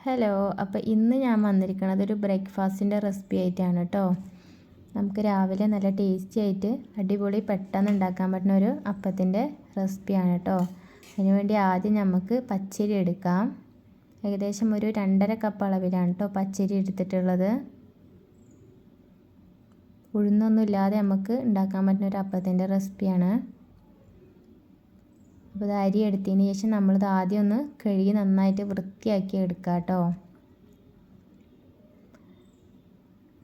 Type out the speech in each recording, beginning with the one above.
Hello അപ്പോൾ ഇന്ന് ഞാൻ വന്നിരിക്കുന്നത് ഒരു ബ്രേക്ക്ഫാസ്റ്റിന്റെ റെസിപ്പി ആയിട്ടാണ് കേട്ടോ നമുക്ക് രാവിലെ നല്ല ടേസ്റ്റി ആയിട്ട് അടിപൊളി പെട്ടെന്ന് ഉണ്ടാക്കാൻ പറ്റുന്ന ഒരു അപ്പത്തിന്റെ റെസിപ്പിയാണ് കേട്ടോ അതിനുവേണ്ടി ആദ്യം നമുക്ക് പച്ചരി എടുക്കാം. ഏകദേശം ഒരു രണ്ടര കപ്പ് അളവിലാണ് കേട്ടോ പച്ചരി എടുത്തിട്ടുള്ളത്. ഉഴുന്നൊന്നും ഇല്ലാതെ നമുക്ക് ഉണ്ടാക്കാൻ പറ്റുന്ന ഒരു അപ്പത്തിന്റെ റെസിപ്പിയാണ് അപ്പോൾ ഇത് അരി എടുത്തതിന് ശേഷം നമ്മളിത് ആദ്യം ഒന്ന് കഴുകി നന്നായിട്ട് വൃത്തിയാക്കി എടുക്കുക കേട്ടോ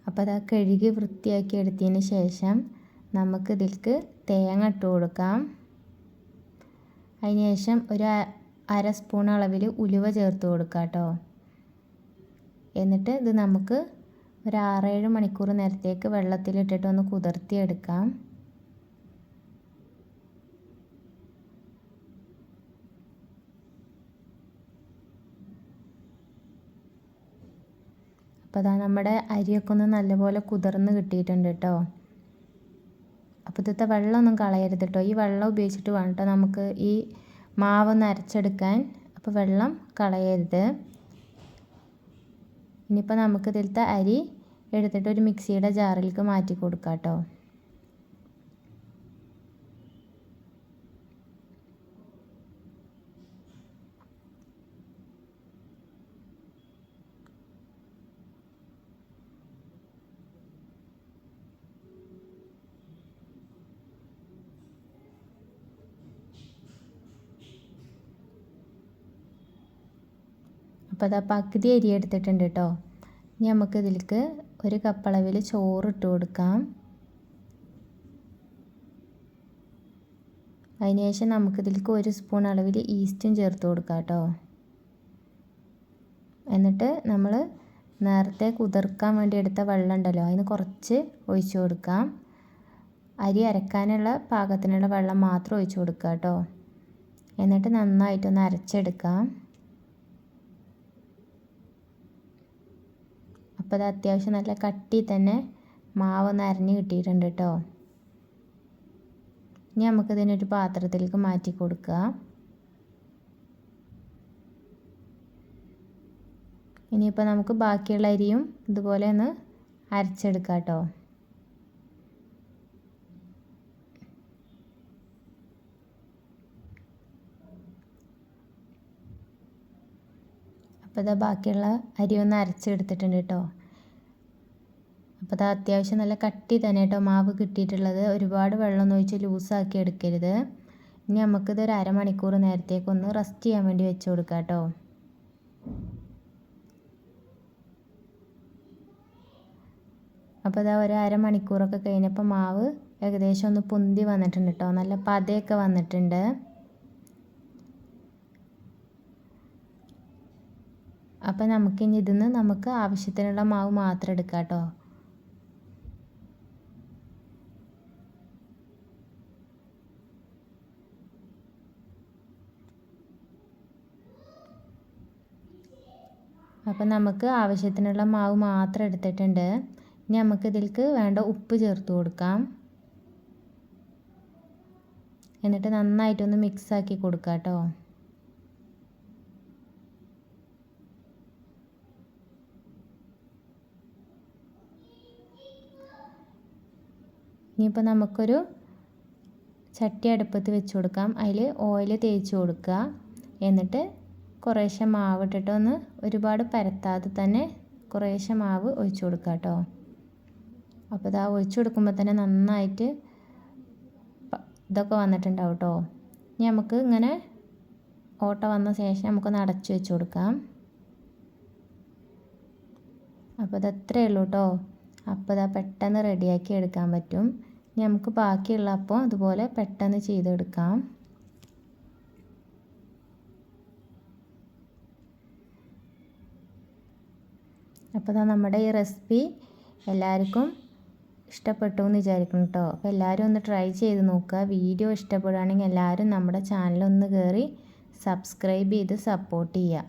അപ്പോൾ അത് കഴുകി വൃത്തിയാക്കി എടുത്തതിന് ശേഷം നമുക്ക് ഇതിൽക്ക് തേങ്ങ ഇട്ട് കൊടുക്കാം. അതിനുശേഷം ഒരു അര സ്പൂൺ അളവിൽ ഉലുവ ചേർത്ത് കൊടുക്കുക കേട്ടോ എന്നിട്ട് ഇത് നമുക്ക് ഒരു ആറേഴ് മണിക്കൂർ നേരത്തേക്ക് വെള്ളത്തിലിട്ടിട്ട് ഒന്ന് കുതിർത്തിയെടുക്കാം. അപ്പോൾ അതാ നമ്മുടെ അരിയൊക്കെ ഒന്ന് നല്ലപോലെ കുതിർന്ന് കിട്ടിയിട്ടുണ്ട് കേട്ടോ. അപ്പോൾ ഇന്നത്തെ വെള്ളമൊന്നും കളയരുത് കേട്ടോ. ഈ വെള്ളം ഉപയോഗിച്ചിട്ട് വേണം കേട്ടോ നമുക്ക് ഈ മാവൊന്ന് അരച്ചെടുക്കാൻ. അപ്പോൾ വെള്ളം കളയരുത്. ഇനിയിപ്പോൾ നമുക്ക് ഇതിലത്തെ അരി എടുത്തിട്ട് ഒരു മിക്സിയുടെ ജാറിലേക്ക് മാറ്റി കൊടുക്കാം കേട്ടോ. അപ്പോൾ അതാ പകുതി അരി എടുത്തിട്ടുണ്ട് കേട്ടോ ഇനി നമുക്ക് ഇതിലേക്ക് ഒരു കപ്പളവിൽ ചോറ് ഇട്ട് കൊടുക്കാം. അതിനുശേഷം നമുക്കിതിലേക്ക് ഒരു സ്പൂൺ അളവിൽ ഈസ്റ്റും ചേർത്ത് കൊടുക്കാം കേട്ടോ എന്നിട്ട് നമ്മൾ നേരത്തെ കുതിർക്കാൻ വേണ്ടി എടുത്ത വെള്ളം ഉണ്ടല്ലോ അതിന് കുറച്ച് ഒഴിച്ച് കൊടുക്കാം. അരി അരക്കാനുള്ള പാകത്തിനുള്ള വെള്ളം മാത്രം ഒഴിച്ച് കൊടുക്കുക കേട്ടോ എന്നിട്ട് നന്നായിട്ടൊന്ന് അരച്ചെടുക്കാം. അപ്പോൾ അത് അത്യാവശ്യം നല്ല കട്ടി തന്നെ മാവ് നരഞ്ഞ് കിട്ടിയിട്ടുണ്ട് കേട്ടോ. ഇനി നമുക്കിതിനൊരു പാത്രത്തിലേക്ക് മാറ്റി കൊടുക്കുക ഇനിയിപ്പോൾ നമുക്ക് ബാക്കിയുള്ള അരിയും ഇതുപോലെ ഒന്ന് അരച്ചെടുക്കാം കേട്ടോ അപ്പോൾ ഇതാ ബാക്കിയുള്ള അരി ഒന്ന് അരച്ചെടുത്തിട്ടുണ്ട് കേട്ടോ അപ്പോൾ അത് അത്യാവശ്യം നല്ല കട്ടി തന്നെ കേട്ടോ മാവ് കിട്ടിയിട്ടുള്ളത്. ഒരുപാട് വെള്ളം ഒഴിച്ച് ലൂസാക്കി എടുക്കരുത്. ഇനി നമുക്കിത് ഒരു അരമണിക്കൂർ നേരത്തേക്ക് ഒന്ന് റെസ്റ്റ് ചെയ്യാൻ വേണ്ടി വെച്ച് കൊടുക്കാം കേട്ടോ അപ്പോൾ ഇതാ ഒരു അരമണിക്കൂറൊക്കെ കഴിഞ്ഞപ്പോൾ മാവ് ഏകദേശം ഒന്ന് പൊന്തി വന്നിട്ടുണ്ട് കേട്ടോ നല്ല പതയൊക്കെ വന്നിട്ടുണ്ട്. അപ്പോൾ നമുക്കിനി ഇതിന്ന് നമുക്ക് ആവശ്യത്തിനുള്ള മാവ് മാത്രം എടുക്കാം കേട്ടോ. അപ്പം നമുക്ക് ആവശ്യത്തിനുള്ള മാവ് മാത്രം എടുത്തിട്ടുണ്ട്. ഇനി നമുക്ക് വേണ്ട ഉപ്പ് ചേർത്ത് കൊടുക്കാം. എന്നിട്ട് നന്നായിട്ടൊന്ന് മിക്സാക്കി കൊടുക്കാം കേട്ടോ. ഇനിയിപ്പോൾ നമുക്കൊരു ചട്ടി അടുപ്പത്ത് വെച്ച് കൊടുക്കാം. അതിൽ ഓയിൽ തേച്ച് കൊടുക്കുക. എന്നിട്ട് കുറേശ്ശെ മാവ് ഇട്ടിട്ട് ഒന്ന് ഒരുപാട് പരത്താതെ തന്നെ കുറേശ്ശെ മാവ് ഒഴിച്ചു കൊടുക്കുക കേട്ടോ. അപ്പോൾ ഇതാ ഒഴിച്ചു കൊടുക്കുമ്പോൾ തന്നെ നന്നായിട്ട് ഇതൊക്കെ വന്നിട്ടുണ്ടാവും കേട്ടോ. ഇനി നമുക്ക് ഇങ്ങനെ ഓട്ട വന്ന ശേഷം നമുക്കൊന്ന് അടച്ചു വെച്ച് കൊടുക്കാം. അപ്പോൾ ഇത് അത്രയേ ഉള്ളൂ കേട്ടോ. അപ്പോൾ ഇതാ പെട്ടെന്ന് റെഡിയാക്കി എടുക്കാൻ പറ്റും. നമുക്ക് ബാക്കിയുള്ള അപ്പം അതുപോലെ പെട്ടെന്ന് ചെയ്തെടുക്കാം. അപ്പോൾ ഇതാ നമ്മുടെ ഈ റെസിപ്പി എല്ലാവർക്കും ഇഷ്ടപ്പെട്ടു എന്ന് വിചാരിക്കണം കേട്ടോ. അപ്പോൾ എല്ലാവരും ഒന്ന് ട്രൈ ചെയ്ത് നോക്കുക. വീഡിയോ ഇഷ്ടപ്പെടുകയാണെങ്കിൽ എല്ലാവരും നമ്മുടെ ചാനലൊന്ന് കയറി സബ്സ്ക്രൈബ് ചെയ്ത് സപ്പോർട്ട് ചെയ്യുക.